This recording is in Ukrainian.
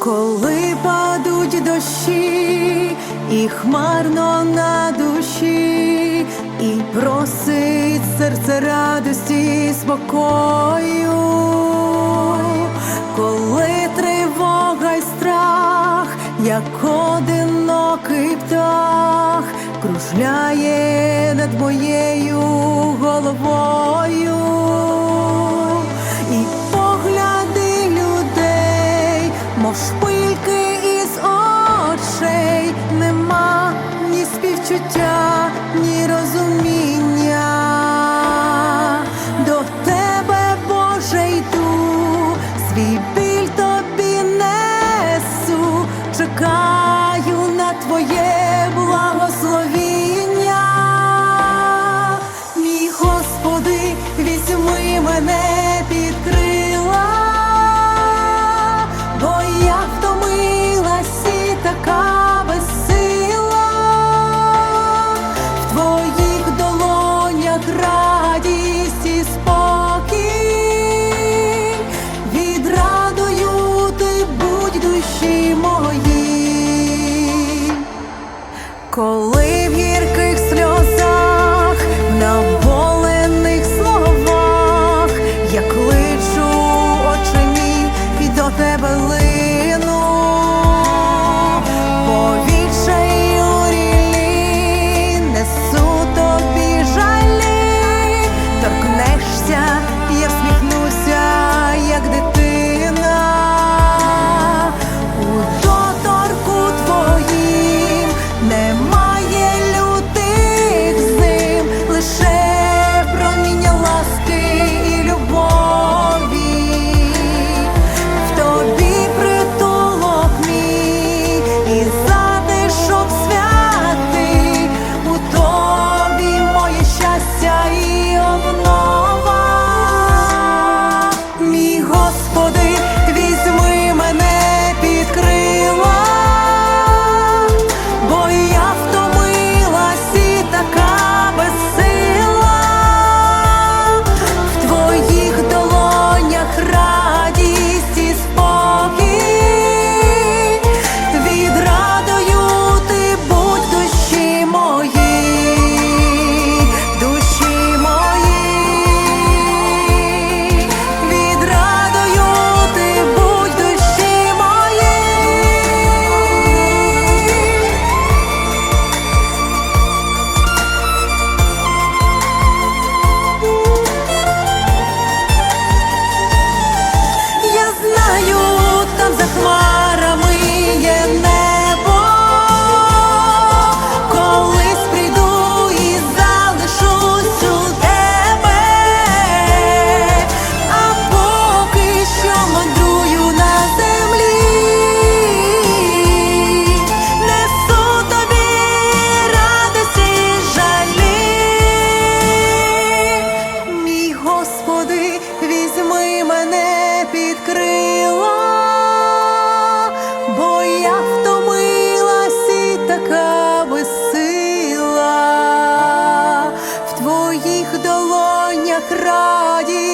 коли падуть дощі, і хмарно на душі, і просить серце радості і спокою, коли тривога й страх, як одинокий птах, кружляє над моєю головою. Мов шпильки із очей, нема ні співчуття, ні розуміння. До тебе, Боже, йду, свій біль тобі несу, чекаю душі моїй. Коли відкрила, бо я втомилась і така весила в твоїх долонях раді.